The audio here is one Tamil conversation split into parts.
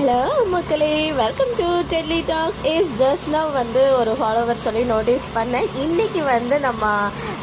ஹலோ மக்களே. Welcome to telly talks is just now வந்து ஒரு ஃபாலோவர் சொல்லி நோட்டீஸ் பண்ணேன். இன்னைக்கு வந்து நம்ம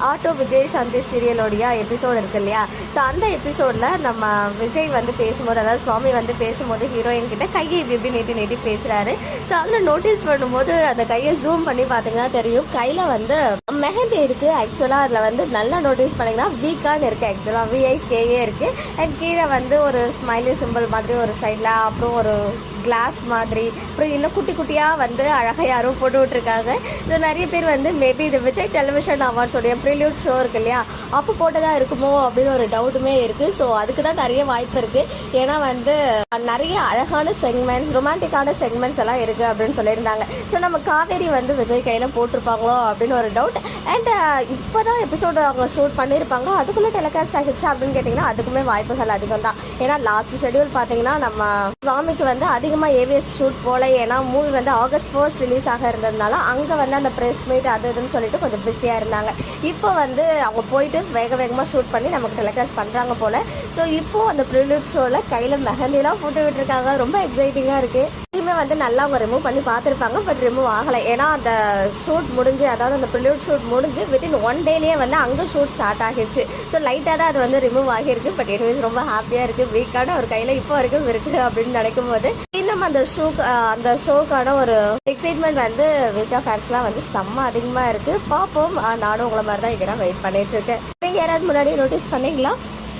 ஆட்டோ விஜய் சாந்தி சீரியலோடைய எபிசோடு இருக்கு இல்லையா? ஸோ அந்த எபிசோடில் நம்ம விஜய் வந்து பேசும்போது அதாவது சுவாமி வந்து பேசும்போது ஹீரோயின் கிட்ட கையை இப்படி நீட்டி நீட்டி பேசுகிறாரு ஸோ அதில் நோட்டீஸ் பண்ணும்போது அந்த கையை ஜூம் பண்ணி பார்த்தீங்கன்னா தெரியும். கையில் வந்து மெஹந்தி இருக்குது ஆக்சுவலாக அதில் வந்து நல்லா நோட்டீஸ் பண்ணிங்கன்னா வீக்கான்னு இருக்குது ஆக்சுவலாக விஐகேஏ இருக்குது அண்ட் கீழே வந்து ஒரு ஸ்மைலி சிம்பிள் மாதிரி ஒரு சைடில் அப்புறம் ஒரு go. கிளாஸ் மாதிரி. அப்புறம் இன்னும் குட்டி குட்டியாக வந்து அழகாக யாரும் போட்டு விட்டுருக்காங்க. ஸோ நிறைய பேர் வந்து மேபி இது விஜய் டெலிவிஷன் அவார்ட்ஸோடைய ப்ரிலியூட் ஷோ இருக்கு இல்லையா? அப்போ போட்டதாக இருக்குமோ அப்படின்னு ஒரு டவுட்டுமே இருக்குது ஸோ அதுக்கு தான் நிறைய வாய்ப்பு இருக்குது ஏன்னா வந்து நிறைய அழகான செக்மெண்ட்ஸ் ரொமான்டிக்கான செக்மெண்ட்ஸ் எல்லாம் இருக்குது அப்படின்னு சொல்லியிருந்தாங்க. ஸோ நம்ம காவேரி வந்து விஜய் கையில் போட்டிருப்பாங்களோ அப்படின்னு ஒரு டவுட் அண்ட் இப்போ தான் எபிசோடு அவங்க ஷூட் பண்ணியிருப்பாங்க. அதுக்குள்ளே டெலிகாஸ்ட் ஆகிடுச்சு அப்படின்னு கேட்டிங்கன்னா அதுக்குமே வாய்ப்புகள் அதிகம் தான் ஏன்னா லாஸ்ட் ஷெட்யூல் பார்த்தீங்கன்னா நம்ம சுவாமிக்கு வந்து அதிகமாக ஏவிஎஸ் ஷூட் போகல ஏன்னா மூவி வந்து ஆகஸ்ட் ஃபர்ஸ்ட் ரிலீஸ் ஆக இருந்ததுனால அங்கே வந்து அந்த ப்ரெஸ் மீட் அது இதுன்னு சொல்லிட்டு கொஞ்சம் பிஸியாக இருந்தாங்க. இப்போ வந்து அவங்க போயிட்டு வேக வேகமாக ஷூட் பண்ணி நமக்கு டெலிகாஸ்ட் பண்ணுறாங்க போல். ஸோ இப்போ அந்த ப்ரிலூட் ஷோவில் கையில் மெஹந்திலாம் போட்டு விட்டுருக்காங்க. ரொம்ப எக்ஸைட்டிங்காக இருக்குது இனிமே வந்து நல்லா அவங்க ரிமூவ் பண்ணி பார்த்துருப்பாங்க பட் ரிமூவ் ஆகலை. ஏன்னா அந்த ஷூட் முடிஞ்சு அதாவது அந்த ப்ரிலியூட் ஷூட் முடிஞ்சு வித்தின் ஒன் டேலேயே வந்து அங்கே ஷூட் ஸ்டார்ட் ஆகிடுச்சு ஸோ லைட்டாக தான் அது வந்து ரிமூவ் ஆகியிருக்கு. பட் எனிவேஸ் ரொம்ப ஹாப்பியாக இருக்குது வீக்கான ஒரு கையில் இப்போ வரைக்கும் இருக்குது அப்படின்னு நினைக்கும் போது இன்னும் அந்த ஷோ அந்த ஷோக்கான ஒரு எக்ஸைட்மெண்ட் வந்து வில்கா ஃபேன்ஸ்லாம் வந்து செம்ம அதிகமாக இருக்குது பார்ப்போம். நானும் உங்களை மாதிரி தான் இங்கே வெயிட் பண்ணிட்டு இருக்கேன். நீங்கள் யாராவது முன்னாடி நோட்டீஸ் பண்ணீங்களா?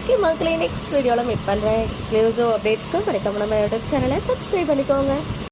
ஓகே மக்களே நெக்ஸ்ட் வீடியோவில் மீட் பண்ணுறேன் எக்ஸ்க்ளூசிவ் அப்டேட்ஸ்க்கு மறக்காம நம்ம யூடியூப் சேனலை சப்ஸ்கிரைப் பண்ணிக்கோங்க.